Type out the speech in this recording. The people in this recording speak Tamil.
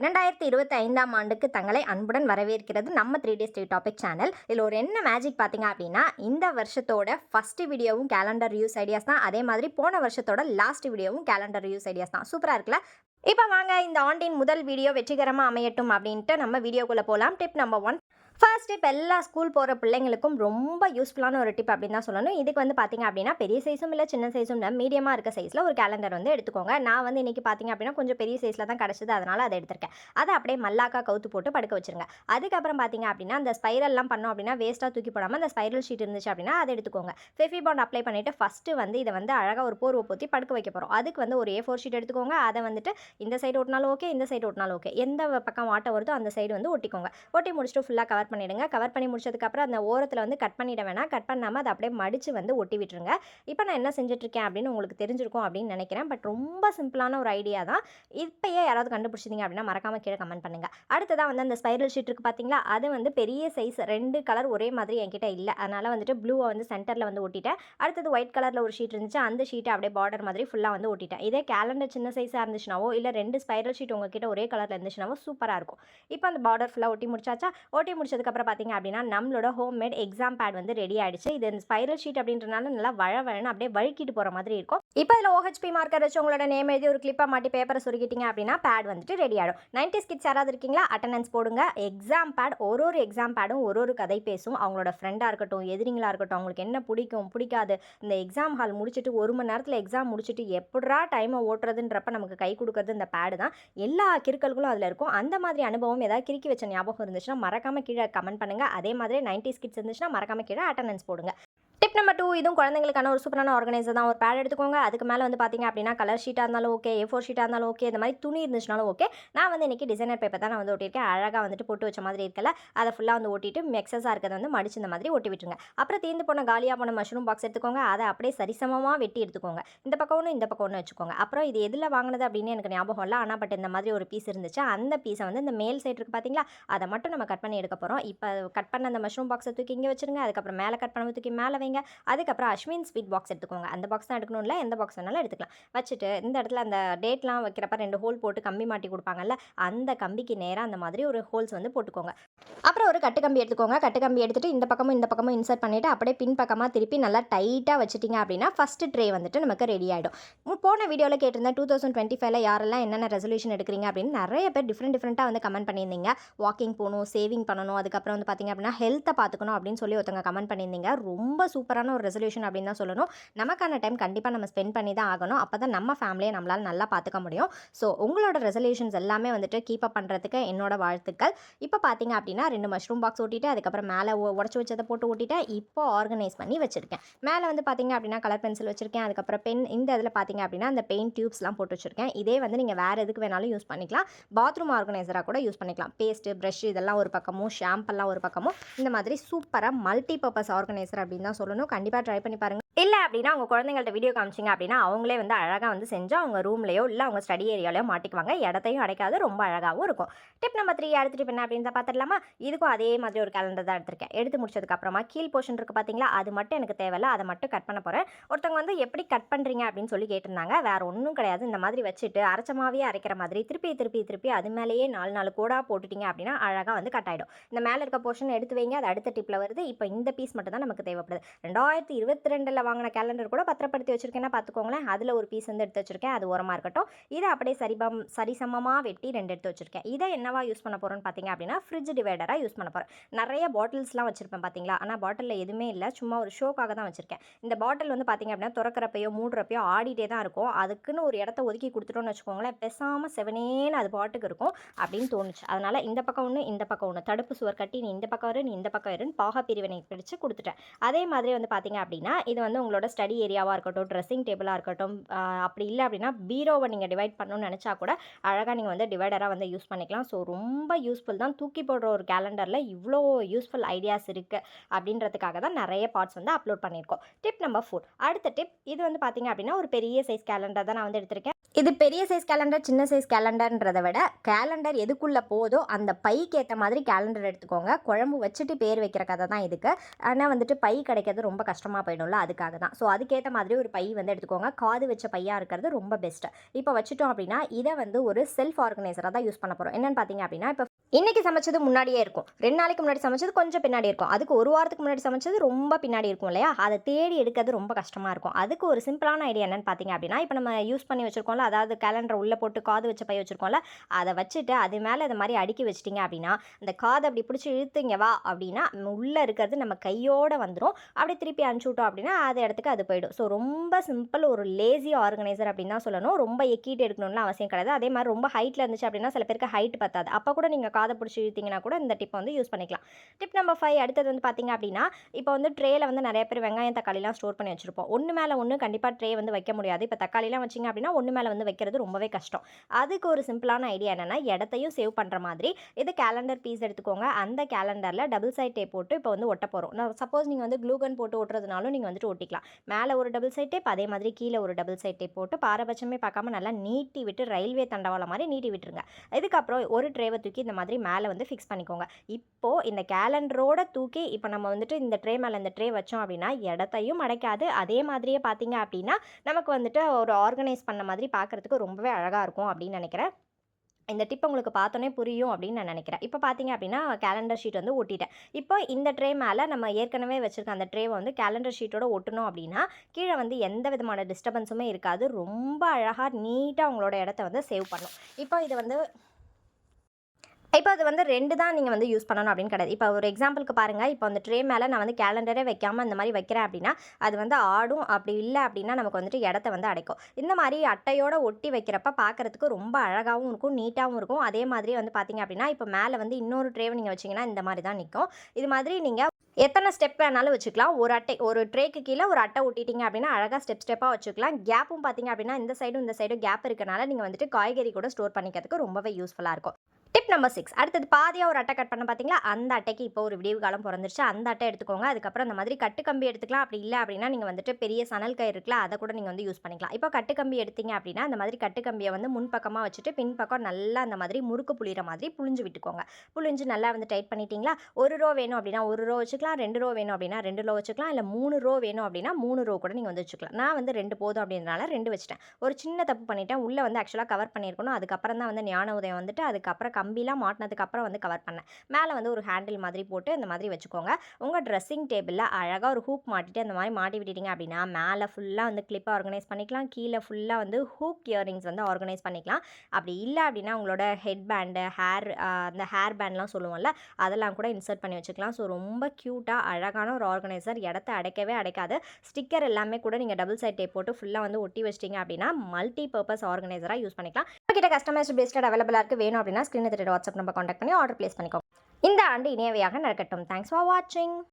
இரண்டாயிரத்தி இருபத்தி ஐந்தாம் ஆண்டுக்கு தங்களை அன்புடன் வரவேற்கிறது நம்ம three day street topic channel இதில் ஒரு என்ன மேஜிக் பார்த்தீங்க அப்படின்னா இந்த வருஷத்தோட ஃபர்ஸ்ட் வீடியோவும் கேலண்டர் யூஸ் ஐடியாஸ் தான். அதே மாதிரி போன வருஷத்தோட லாஸ்ட் வீடியோவும் கேலண்டர் யூஸ் ஐடியாஸ் தான். சூப்பராக இருக்குல்ல? இப்போ வாங்க இந்த ஆண்டின் முதல் வீடியோ வெற்றிகரமாக அமையட்டும் அப்படின்ட்டு நம்ம வீடியோக்குள்ளே போகலாம் டிப் நம்பர் ஒன் ஃபர்ஸ்ட் இப்போ எல்லா ஸ்கூல் போகிற பிள்ளைங்களுக்கும் ரொம்ப யூஸ்ஃபுல்லான ஒரு டிப் அப்படின்னு தான் சொல்லணும். இதுக்கு வந்து பார்த்தீங்க அப்படின்னா பெரிய சைஸும் இல்லை சின்ன சைஸும் இல்லை மீடியமாக இருக்க சைஸில் ஒரு கேலண்டர் வந்து எடுத்துக்கோங்க. நான் வந்து இன்றைக்கி பார்த்தீங்க அப்படின்னா கொஞ்சம் பெரிய சைஸில் தான் கிடச்சிது அதனால் அதை எடுத்திருக்கேன். அதை அப்படியே மல்லாக்கா கவுத்து போட்டு படுக்க வச்சிருங்க. அதுக்கப்புறம் பார்த்தீங்க அப்படின்னா அந்த ஸ்பைரல்லாம் பண்ணோம் அப்படின்னா வேஸ்ட்டாக தூக்கி போடாமல் அந்த ஸ்பைரல் ஷீட் இருந்துச்சு அப்படின்னா அதை எடுத்துக்கோங்க. ஃபெஃபி பாண்ட் அப்ளை பண்ணிவிட்டு ஃபஸ்ட்டு வந்து இதை வந்து அழகாக ஒரு போர்வை போற்றி படுக்க வைக்க போகிறோம் அதுக்கு வந்து ஒரு ஏ ஃபோர் ஷீட் எடுத்துக்கோங்க. அதை வந்துட்டு இந்த சைடு ஒட்டினாலும் ஓகே இந்த சைடு ஒட்டினாலும் ஓகே எந்த பக்கம் வாட்டை வருதோ அந்த சைடு வந்து ஒட்டிக்கோங்க. ஒட்டி முடிச்சுட்டு ஃபுல்லாக கவர் பண்ணிவிடுங்க கவர் பண்ணி முடிச்சதுக்கப்புறம் அந்த ஓரத்தில் வந்து கட் பண்ணிட வேணாம். கட் பண்ணாமல் அதை அப்படியே மடித்து வந்து ஒட்டி விட்டுருங்க. இப்போ நான் என்ன செஞ்சுட்ருக்கேன் அப்படின்னு உங்களுக்கு தெரிஞ்சிருக்கும் அப்படின்னு நினைக்கிறேன். பட் ரொம்ப சிம்பிளான ஒரு ஐடியா தான். இப்போயே யாராவது கண்டுபிடிச்சிங்க அப்படின்னா மறக்காமல் கீழே கமெண்ட் பண்ணுங்கள் அடுத்ததாக வந்து அந்த ஸ்பைரல் ஷீட் இருக்குது பார்த்தீங்களா அது வந்து பெரிய சைஸ் ரெண்டு கலர் ஒரே மாதிரி என்கிட்ட இல்லை. அதனால் வந்துட்டு ப்ளூவை வந்து சென்டரில் வந்து ஒட்டிட்டேன். அடுத்தது ஒயிட் கலரில் ஒரு ஷீட் இருந்துச்சு. அந்த ஷீட்டை அப்படியே பார்டர் மாதிரி ஃபுல்லாக வந்து ஒட்டிட்டேன். இதே கேலண்டர் சின்ன சைஸாக இருந்துச்சுனாவோ இல்லை ரெண்டு ஸ்பைரல் ஷீட் உங்ககிட்ட ஒரே கலரில் இருந்துச்சுனாவோ சூப்பராக இருக்கும். இப்போ அந்த பார்டர் ஃபுல்லாக ஒட்டி முடிச்சாச்சா? ஒட்டி முடிச்சதுக்கப்புறம் பார்த்தீங்க அப்படின்னா நம்மளோட ஹோம்மேட் எக்ஸாம் பேட் வந்து ரெடி ஆயிடுச்சு. இது ஸ்பைரல் ஷீட் அப்படின்றனால நல்லா வழ வழன்னு அப்படியே வழுக்கிட்டு போகிற மாதிரி இருக்கும். இப்போ இதில் ஓஹெச்பி மார்க்கர் வச்சு உங்களோட நேம் எழுதி ஒரு கிளிப்பாக மாட்டி பேப்பரை சுருக்கிட்டீங்க அப்படின்னா பேட் வந்துட்டு ரெடி ஆகிடும் நைன்டி ஸ்கிட்ஸ் யாராவது இருக்கீங்களா? அட்டண்டன்ஸ் போடுங்க. எக்ஸாம் பேட் ஒரு ஒரு எக்ஸாம் பேடும் ஒரு ஒரு கதை பேசும். அவங்களோட ஃப்ரெண்டாக இருக்கட்டும் எதிரிங்களாக இருக்கட்டும் அவங்களுக்கு என்ன பிடிக்கும் பிடிக்காது இந்த எக்ஸாம் ஹால் முடிச்சுட்டு ஒரு மணி நேரத்தில் எக்ஸாம் முடிச்சுட்டு எப்படா டைமை ஓட்டுறதுன்றப்ப நமக்கு கை கொடுக்கறது இந்த பேடு தான். எல்லா கிறுக்கல்களும் அதில் இருக்கும். அந்த மாதிரி அனுபவம் ஏதாவது கிறுக்கி வச்ச ஞாபகம் இருந்துச்சுன்னா மறக்காம கீழே கமெண்ட் பண்ணுங்க. அதே மாதிரி நைன்டி ஸ்கிட்ஸ் இருந்துச்சுன்னா மறக்காம கீழே அட்டண்டன்ஸ் போடுங்க. டிப் நம்பர் டூ இதுவும் குழந்தைங்களுக்கான ஒரு சூப்பரான ஆர்கனைசர் தான். ஒரு பேட் எடுத்துக்கோங்க. அதுக்கு மேலே வந்து பார்த்தீங்க அப்படின்னா கலர் ஷீட்டாக இருந்தாலும் ஓகே ஏ ஃபோர் ஷீட்டாக இருந்தாலும் ஓகே இந்த மாதிரி துணி இருந்துச்சுனாலும் ஓகே நான் வந்து இன்றைக்கி டிசைனர் பேப்பர் தான் நான் வந்து ஒட்டியிருக்கேன். அழகாக வந்துட்டு போட்டு வச்ச மாதிரி இருக்கல அதை ஃபுல்லாக வந்து ஓட்டிட்டு எக்ஸஸாக இருக்கிறத வந்து மடிச்சு இந்த மாதிரி ஒட்டி விட்டுருங்க. அப்புறம் தீர்ந்து போன காலியாக போன மஷ்ரூம் பாக்ஸ் எடுத்துக்கோங்க. அதை அப்படியே சரிசமமாக வெட்டி எடுத்துக்கோங்க. இந்த பக்கம் ஒன்று இந்த பக்கம் ஒன்று வச்சுக்கோங்க. அப்புறம் இது எதில் வாங்கினது அப்படின்னு எனக்கு ஞாபகம் இல்லை. ஆனால் பட் இந்த மாதிரி ஒரு பீஸ் இருந்துச்சு. அந்த பீஸை வந்து இந்த மேல் சைடு இருக்குது பார்த்தீங்களா அதை மட்டும் நம்ம கட் பண்ணி எடுக்க போகிறோம் இப்போ கட் பண்ண அந்த மஷ்ரூம் பாக்ஸை தூக்கி இங்கே வச்சுருங்க. அதுக்கப்புறம் மேலே கட் பண்ண தூக்கி மேலே வைங்க. அதுக்கப்புறம் அஸ்வின் ஸ்வீட் பாக்ஸ் எடுத்துக்கோங்க. அந்த பாக்ஸ் தான் எடுக்கணும் இல்லை எந்த பாக்ஸ் வேணாலும் எடுத்துக்கலாம். வச்சுட்டு இந்த இடத்துல அந்த டேட்லாம் வைக்கிறப்ப ரெண்டு ஹோல் போட்டு கம்பி மாட்டி கொடுப்பாங்கல்ல அந்த கம்பிக்கு நேராக அந்த மாதிரி ஒரு ஹோல்ஸ் வந்து போட்டுக்கோங்க. அப்புறம் ஒரு கட்டு கம்பி எடுத்துக்கோங்க. கட்டு கம்பி எடுத்துட்டு இந்த பக்கமும் இந்த பக்கமும் இன்சர்ட் பண்ணிவிட்டு அப்படியே பின் பக்கமாக திருப்பி நல்லா டைட்டாக வச்சுட்டிங்க அப்படின்னா ஃபஸ்ட்டு ட்ரே வந்துட்டு நமக்கு ரெடி ஆகிடும் போன வீடியோவில் கேட்டிருந்தேன் டூ தௌசண்ட் டுவெண்ட்டி ஃபைவ்ல யாரெல்லாம் என்னென்ன ரெசல்யூஷன் எடுக்கிறீங்க அப்படின்னு நிறைய பேர் டிஃப்ரெண்ட் டிஃப்ரெண்ட்டாக வந்து கமெண்ட் பண்ணியிருந்தீங்க. வாக்கிங் போகணும் சேவிங் பண்ணணும் அதுக்கப்புறம் வந்து பார்த்திங்க அப்படின்னா ஹெல்த்தை பார்த்துக்கணும் அப்படின்னு சொல்லி ஒருத்தவங்க கமெண்ட் பண்ணியிருந்தீங்க. ரொம்ப சூப்பரான ஒரு ரெசல்யூஷன் அப்படின்னு தான் சொல்லணும். நமக்கான டைம் கண்டிப்பாக நம்ம ஸ்பெண்ட் பண்ணி தான் ஆகணும். அப்போ தான் நம்ம ஃபேமிலியை நம்மளால் நல்லா பார்த்துக்க முடியும். ஸோ உங்களோட ரெசல்யூஷன்ஸ் எல்லாமே வந்துட்டு கீப் அப் பண்ணுறதுக்கு என்னோட வாழ்த்துக்கள். இப்போ பார்த்தீங்க அப்படின்னா ரெண்டு மஷ்ரூம் பாக்ஸ் ஓட்டிட்டு அதுக்கப்புறம் மேலே உடச்சி வச்சதை போட்டு ஓட்டிட்டேன். இப்போ ஆர்கனைஸ் பண்ணி வச்சுருக்கேன். மேலே வந்து பார்த்தீங்க அப்படின்னா கலர் பென்சில் வச்சுருக்கேன். அதுக்கப்புறம் பென் இந்த இதில் பார்த்தீங்க அப்படின்னா அந்த பெயிண்ட் டியூப்ஸ்லாம் போட்டு வச்சுருக்கேன். இதே வந்து நீங்கள் வேறு எதுக்கு வேணாலும் யூஸ் பண்ணிக்கலாம். பாத்ரூம் ஆர்கனைசராக கூட யூஸ் பண்ணிக்கலாம். பேஸ்ட்டு ப்ரஷ் இதெல்லாம் ஒரு பக்கமும் ஷாம்பெல்லாம் ஒரு பக்கமும். இந்த மாதிரி சூப்பராக மல்டி பர்பஸ் ஆர்கனைசர் அப்படின்னு தான் சொல்லணும். கண்டிப்பாக ட்ரை பண்ணி பாருங்கள் இல்லை அப்படின்னா அவங்க குழந்தைங்கள்ட்ட வீடியோ காமிச்சிங்க அப்படின்னா அவங்களே வந்து அழகாக வந்து செஞ்சு அவங்க ரூம்லையோ இல்லை அவங்க ஸ்டடி ஏரியாலையோ மாட்டிக்குவாங்க. இடத்தையும் அடைக்காது ரொம்ப அழகாகவும் இருக்கும். டிப் நம்பர் த்ரீ அடுத்த டிப் என்ன அப்படின்னு பார்த்துடலாமா இதுக்கும் அதே மாதிரி ஒரு கேலண்டர் தான் எடுத்திருக்கேன். எடுத்து முடிச்சதுக்கப்புறமா கீழ் போர்ஷன் இருக்குது பார்த்தீங்களா அது மட்டும் எனக்கு தேவையில்ல. அதை மட்டும் கட் பண்ண போகிறேன் ஒருத்தவங்க வந்து எப்படி கட் பண்ணுறீங்க அப்படின்னு சொல்லி கேட்டிருந்தாங்க. வேறு ஒன்றும் கிடையாது. இந்த மாதிரி வச்சுட்டு அரைச்சமாவே அரைக்கிற மாதிரி திருப்பி திருப்பி திருப்பி அது மேலேயே நாலு நாலு கூட போட்டுட்டீங்க அப்படின்னா அழகாக வந்து கட் ஆகிடும் இந்த மேலே இருக்க போர்ஷன் எடுத்து வைங்க. அது அடுத்த டிப்பில் வருது. இப்போ இந்த பீஸ் மட்டும் தான் நமக்கு தேவைப்படுது. ரெண்டாயிரத்தி இருபத்தி ரெண்டில் வாங்கின கேலண்டர் கூட பத்திரப்படுத்தி வச்சிருக்கேன்னா பார்த்துக்கோங்களேன் அதில் ஒரு பீஸ் வந்து எடுத்து வச்சுருக்கேன். அது ஓரமாக இருக்கட்டும். இதை அப்படியே சரிபம் சரிசமமாக வெட்டி ரெண்டு எடுத்து வச்சுருக்கேன். இதை என்னவா யூஸ் பண்ண போகிறோன்னு பார்த்தீங்க அப்படின்னா ஃப்ரிட்ஜ் டிவைடராக யூஸ் பண்ண போகிறேன் நிறைய பாட்டில்ஸ்லாம் வச்சுருப்பேன் பார்த்தீங்களா ஆனால் பாட்டிலில் எதுவுமே இல்லை. சும்மா ஒரு ஷோக்காக தான் வச்சுருக்கேன். இந்த பாட்டில் வந்து பார்த்தீங்க அப்படின்னா திறக்கிறப்பையோ மூடுறப்பையோ ஆடிட்டே தான் இருக்கும். அதுக்குன்னு ஒரு இடத்த ஒதுக்கி கொடுத்துட்டோம்னு வச்சுக்கோங்களேன் பெசாமல் செவனேன்னு அது பாட்டுக்கு இருக்கும் அப்படின்னு தோணுச்சு. அதனால் இந்த பக்கம் ஒன்று இந்த பக்கம் ஒன்று தடுப்பு சுவர் கட்டி நீ இந்த பக்கம் வரு நீ இந்த பக்கம் இருன்னு பாக பிரிவினை பிடிச்சு கொடுத்துட்டேன். அதே மாதிரி வந்து பார்த்தீங்க அப்படின்னா இது வந்து உங்களோட ஸ்டடி ஏரியாவாக இருக்கட்டும் ட்ரெஸ்ஸிங் டேபிளாக இருக்கட்டும் அப்படி இல்லை அப்படின்னா பீரோவை நீங்கள் டிவைட் பண்ணணும்னு நினச்சா கூட அழகாக நீங்கள் வந்து டிவைடராக வந்து யூஸ் பண்ணிக்கலாம். ஸோ ரொம்ப யூஸ்ஃபுல் தான். தூக்கி போடுற ஒரு கேலண்டரில் இவ்வளோ யூஸ்ஃபுல் ஐடியாஸ் இருக்குது அப்படின்றதுக்காக தான் நிறைய பார்ட்ஸ் வந்து அப்லோட் பண்ணியிருக்கோம். டிப் நம்பர் ஃபோர் அடுத்த டிப் இது வந்து பார்த்திங்க அப்படின்னா ஒரு பெரிய சைஸ் கேலண்டர் தான் நான் வந்து எடுத்திருக்கேன். இது பெரிய சைஸ் கேலண்டர் சின்ன சைஸ் கேலண்டர்ன்றதை விட கேலண்டர் எதுக்குள்ளே போதோ அந்த பைக்கு ஏற்ற மாதிரி கேலண்டர் எடுத்துக்கோங்க. குழம்பு வச்சுட்டு பேர் வைக்கிற கதை தான் இதுக்கு. ஆனால் வந்துட்டு பை கிடைக்கிறது ரொம்ப கஷ்டமாக போயிடும்ல அதுக்காக தான். ஸோ அதுக்கேற்ற மாதிரி ஒரு பை வந்து எடுத்துக்கோங்க. காது வச்ச பையாக இருக்கிறது ரொம்ப பெஸ்ட்டு இப்போ வச்சுட்டோம் அப்படின்னா இதை வந்து ஒரு செல்ஃப் ஆர்கனைசராக தான் யூஸ் பண்ண போகிறோம் என்னென்னு பார்த்தீங்க அப்படின்னா இப்போ இன்றைக்கி சமைச்சது முன்னாடியே இருக்கும். ரெண்டு நாளைக்கு முன்னாடி சமைச்சது கொஞ்சம் பின்னாடி இருக்கும். அதுக்கு ஒரு வாரத்துக்கு முன்னாடி சமைச்சது ரொம்ப பின்னாடி இருக்கும் இல்லையா? அதை தேடி எடுக்கிறது ரொம்ப கஷ்டமாக இருக்கும். அதுக்கு ஒரு சிம்பிளான ஐடியா என்னன்னு பார்த்தீங்க அப்படின்னா இப்போ நம்ம யூஸ் பண்ணி வச்சுருக்கோம்ல அதாவது கேலண்டர் உள்ளே போட்டு காது வச்ச பை வச்சுருக்கோம்ல அதை வச்சுட்டு அது மேலே இந்த மாதிரி அடுக்கி வச்சிட்டிங்க அப்படின்னா அந்த காது அப்படி பிடிச்சி இழுத்துங்க வா அப்படின்னா உள்ளே இருக்கிறது நம்ம கையோடு வந்துடும் அப்படி திருப்பி அனுப்பிச்சி விட்டோம் அப்படின்னா அது இடத்துக்கு அது போயிடும். ஸோ ரொம்ப சிம்பிள் ஒரு லேசி ஆர்கனைசர் அப்படின்னு தான் சொல்லணும். ரொம்ப எக்கிட்டு எடுக்கணும்னு அவசியம் கிடையாது. அதே மாதிரி ரொம்ப ஹைட்டில் இருந்துச்சு அப்படின்னா சில பேருக்கு ஹைட் பத்தாது. அப்போ கூட நீங்கள் காதை பிடிச்சி இழுத்தீங்கன்னா கூட இந்த டிப்பை வந்து யூஸ் பண்ணிக்கலாம். டிப் நம்பர் ஃபைவ் அடுத்தது வந்து பார்த்தீங்க அப்படின்னா இப்போ வந்து ட்ரேயில் வந்து நிறைய பேர் வெங்காயம் தக்காளிலாம் ஸ்டோர் பண்ணி வச்சிருப்போம். ஒன்று மேலே ஒன்று கண்டிப்பாக ட்ரே வந்து வைக்க முடியாது. இப்போ தக்காளிலாம் வச்சிங்க அப்படின்னா ஒன்று மேலே வந்து வைக்கிறது ரொம்பவே கஷ்டம். அதுக்கு ஒரு சிம்பிளான ஐடியா என்னென்னா இடத்தையும் சேவ் பண்ணுற மாதிரி. இது கேலண்டர் பீஸ் எடுத்துக்கோங்க. அந்த கேலண்டரில் டபுள் சைட் டேப் போட்டு இப்போ வந்து ஒட்ட போகிறோம் நான் சப்போஸ் நீங்கள் வந்து க்ளூகன் போட்டு ஒட்டுறதுனாலும் நீங்கள் வந்துட்டு ஒட்டிக்கலாம். மேலே ஒரு டபுள் சைட் டேப் அதே மாதிரி கீழே ஒரு டபுள் சைட் டேப் போட்டு பாரபட்சமே பார்க்காம நல்லா நீட்டி விட்டு ரயில்வே தண்டவாளம் மாதிரி நீட்டி விட்டுருங்க இதுக்கப்புறம் ஒரு ட்ரேவை தூக்கி இந்த மாதிரி மேலே வந்து ஃபிக்ஸ் பண்ணிக்கோங்க. இப்போது இந்த கேலண்டரோட தூக்கி இப்போ நம்ம வந்துட்டு இந்த ட்ரே மேலே இந்த ட்ரே வச்சோம் அப்படின்னா இடத்தையும் அடைக்காது அதே மாதிரியே பார்த்தீங்க அப்படின்னா நமக்கு வந்துட்டு ஒரு ஆர்கனைஸ் பண்ண மாதிரி பார்க்குறதுக்கு ரொம்பவே அழகாக இருக்கும் அப்படின்னு நினைக்கிறேன். இந்த டிப் உங்களுக்கு பார்த்தோன்னே புரியும் அப்படின்னு நான் நினைக்கிறேன். இப்போ பார்த்தீங்க அப்படின்னா கேலண்டர் ஷீட் வந்து ஒட்டிட்டேன். இப்போ இந்த ட்ரே மேலே நம்ம ஏற்கனவே வச்சுருக்க அந்த ட்ரேவை வந்து கேலண்டர் ஷீட்டோட ஒட்டணும் அப்படின்னா கீழே வந்து எந்த விதமான டிஸ்டர்பன்ஸுமே இருக்காது. ரொம்ப அழகாக நீட்டாக உங்களோட இடத்த வந்து சேவ் பண்ணும். இப்போ இது வந்து இப்போ அது வந்து ரெண்டு தான் நீங்கள் வந்து யூஸ் பண்ணணும் அப்படின்னு கிடையாது. இப்போ ஒரு எக்ஸாம்பிளுக்கு பாருங்கள் இப்போ அந்த ட்ரே மேலே நான் வந்து கேலண்டரே வைக்காமல் இந்த மாதிரி வைக்கிறேன் அப்படின்னா அது வந்து ஆடும். அப்படி இல்லை அப்படின்னா நமக்கு வந்துட்டு இடத்த வந்து அடைக்கும். இந்த மாதிரி அட்டையோட ஒட்டி வைக்கிறப்ப பார்க்குறதுக்கு ரொம்ப அழகாகவும் இருக்கும் நீட்டாகவும் இருக்கும். அதே மாதிரி வந்து பார்த்தீங்க அப்படின்னா இப்போ மேலே வந்து இன்னொரு ட்ரேவை நீங்கள் வச்சிங்கன்னா இந்த மாதிரி தான் நிற்கும் இது மாதிரி நீங்கள் எத்தனை ஸ்டெப் வேணாலும் வச்சுக்கலாம். ஒரு அட்டை ஒரு ட்ரேக்கு கீழே ஒரு அட்டை ஒட்டிட்டீங்க அப்படின்னா அழகாக ஸ்டெப் ஸ்டெப்பாக வச்சுக்கலாம். கேப்பும் பார்த்தீங்க அப்படின்னா இந்த சைடும் இந்த சைடும் கேப் இருக்கனால நீங்கள் வந்துட்டு காய்கறி கூட ஸ்டோர் பண்ணிக்கிறதுக்கு ரொம்பவே யூஸ்ஃபுல்லாக இருக்கும். டிப் நம்பர் சிக்ஸ் அடுத்தது பாதியாக ஒரு அட்டை கட் பண்ண பார்த்தீங்களா அந்த அட்டைக்கு இப்போ ஒரு விடிவு காலம் பிறந்துருச்சு. அந்த அட்டை எடுத்துக்கோங்க. அதுக்கப்புறம் அந்த மாதிரி கட்டு கம்பி எடுத்துக்கலாம். அப்படி இல்லை அப்படின்னா நீங்கள் வந்துட்டு பெரிய சணல் கயிறு இருக்குல்ல அதை கூட நீங்கள் வந்து யூஸ் பண்ணிக்கலாம். இப்போ கட்டு கம்பி எடுத்தீங்க அப்படின்னா அந்த மாதிரி கட்டு கம்பியை வந்து முன்பக்கமாக வச்சுட்டு பின்பக்கம் நல்லா அந்த மாதிரி முறுக்கு புளிகிற மாதிரி புளிஞ்சு விட்டுக்கோங்க. புளிஞ்சு நல்லா வந்து டைட் பண்ணிட்டீங்களா? ஒரு ரோ வேணும் அப்படின்னா ஒரு ரோ வச்சுக்கலாம். ரெண்டு ரோ வேணும் அப்படின்னா ரெண்டு ரோ வச்சுக்கலாம். இல்லை மூணு ரோ வேணும் அப்படின்னா மூணு ரோ கூட நீங்கள் வந்து வச்சுக்கலாம். நான் வந்து ரெண்டு போதும் அப்படின்றனால ரெண்டு வச்சுட்டேன். ஒரு சின்ன தப்பு பண்ணிட்டேன். உள்ளே வந்து ஆக்சுவலாக கவர் பண்ணியிருக்கணும். அதுக்கப்புறம் தான் வந்து ஞான உதயம் வந்துட்டு அதுக்கப்புறம் கம்பி கம்பிலாம் மாட்டினதுக்கு அப்புறம் வந்து கவர் பண்ணேன். மேலே வந்து ஒரு ஹேண்டில் மாதிரி போட்டு இந்த மாதிரி வச்சுக்கோங்க. உங்கள் ட்ரெஸ்ஸிங் டேபிளில் அழகாக ஒரு ஹூக் மாட்டிட்டு அந்த மாதிரி மாட்டி விட்டுட்டீங்க அப்படின்னா மேலே ஃபுல்லாக வந்து கிளிப்பாக ஆர்கனைஸ் பண்ணிக்கலாம். கீழே ஃபுல்லாக வந்து ஹூக் இயரிங்ஸ் வந்து ஆர்கனைஸ் பண்ணிக்கலாம். அப்படி இல்லை அப்படின்னா உங்களோட ஹெட் பேண்டு ஹேர் அந்த ஹேர் பேண்ட்லாம் சொல்லுவோம்ல அதெல்லாம் கூட இன்சர்ட் பண்ணி வச்சுக்கலாம். ஸோ ரொம்ப க்யூட்டாக அழகான ஒரு ஆர்கனைசர் இடத்த அடைக்கவே அடைக்காது. ஸ்டிக்கர் எல்லாமே கூட நீங்கள் டபுள் சைட் டேப் போட்டு ஃபுல்லாக வந்து ஒட்டி வச்சிட்டிங்க அப்படின்னா மல்டி பர்பஸ் ஆர்கனைசராக யூஸ் பண்ணிக்கலாம். கிட்ட கஸ்டமைஸ்ட் பேஸ்டட் அவைலபிளாக இருக்குது வேணும் அப்படின்னா ஸ்க்ரீனில் தெரியுற வாட்ஸ்அப் நம்பர் காண்டாக்ட் பண்ணி ஆர்டர் ப்ளேஸ் பண்ணிக்கோங்க. இந்த ஆண்டு இணையவையாக நடக்கட்டும். தேங்க்ஸ் ஃபார் வாட்சிங்